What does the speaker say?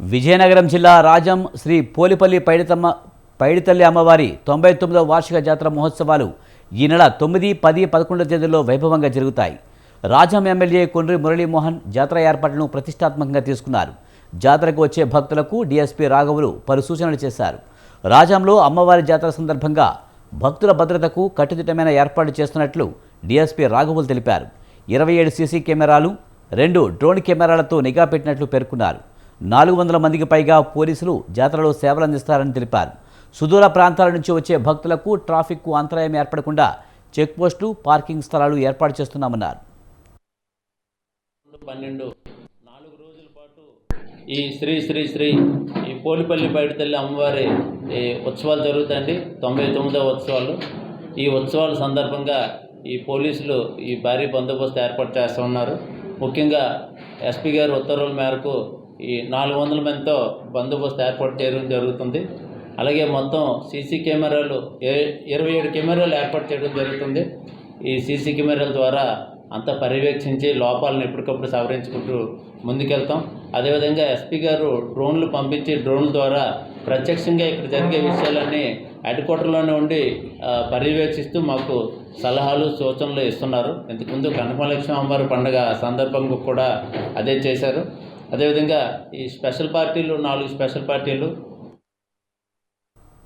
విజయనగరం జిల్లా రాజం శ్రీ పోలిపల్లి పైడితమ్మ పైడితల్లి అమ్మవారి తొంభై తొమ్మిదవ వార్షిక జాతర మహోత్సవాలు ఈ నెల తొమ్మిది పది పదకొండు తేదీల్లో వైభవంగా జరుగుతాయి. రాజం ఎమ్మెల్యే కొండ్రి మురళీమోహన్ జాతర ఏర్పాట్లను ప్రతిష్టాత్మకంగా తీసుకున్నారు. జాతరకు వచ్చే భక్తులకు డీఎస్పీ రాఘవులు పలు సూచనలు చేశారు. రాజంలో అమ్మవారి జాతర సందర్భంగా భక్తుల భద్రతకు కట్టుదిట్టమైన ఏర్పాటు చేస్తున్నట్లు డీఎస్పీ రాఘవులు తెలిపారు. ఇరవై ఏడు సీసీ కెమెరాలు రెండు డ్రోన్ కెమెరాలతో నిఘా పెట్టినట్లు పేర్కొన్నారు. నాలుగు వందల మందికి పైగా పోలీసులు జాతరలో సేవలు అందిస్తారని తెలిపారు. సుదూర ప్రాంతాల నుంచి వచ్చే భక్తులకు ట్రాఫిక్కు అంతరాయం ఏర్పడకుండా చెక్పోస్టు పార్కింగ్ స్థలాలు ఏర్పాటు చేస్తున్నామన్నారు. పన్నెండు నాలుగు రోజుల పాటు ఈ శ్రీ శ్రీ శ్రీ ఈ పోలిపల్లి బయటతల్లి అమ్మవారి ఈ ఉత్సవాలు జరుగుతాయండి. తొంభై తొమ్మిదవ ఉత్సవాలు. ఈ ఉత్సవాల సందర్భంగా ఈ పోలీసులు ఈ భారీ బందోబస్తు ఏర్పాటు చేస్తూ ఉన్నారు. ముఖ్యంగా ఎస్పీ గారి ఉత్తర్వుల మేరకు ఈ నాలుగు వందల మందితో బందోబస్తు ఏర్పాటు చేయడం జరుగుతుంది. అలాగే మొత్తం సీసీ కెమెరాలు ఏ ఇరవై ఏడు కెమెరాలు ఏర్పాటు చేయడం జరుగుతుంది. ఈ సీసీ కెమెరాల ద్వారా అంతా పర్యవేక్షించి లోపాలను ఎప్పటికప్పుడు సవరించుకుంటూ ముందుకెళ్తాం. అదేవిధంగా ఎస్పీ గారు డ్రోన్లు పంపించి డ్రోన్ల ద్వారా ప్రత్యక్షంగా ఇక్కడ జరిగే విషయాలన్నీ హెడ్ క్వార్టర్లోనే ఉండి పర్యవేక్షిస్తూ మాకు సలహాలు సూచనలు ఇస్తున్నారు. ఇంతకుముందు కనకమలక్ష్మి అమ్మవారి పండుగ సందర్భంగా కూడా అదే చేశారు. అదేవిధంగా ఈ స్పెషల్ పార్టీలు నాలుగు స్పెషల్ పార్టీలు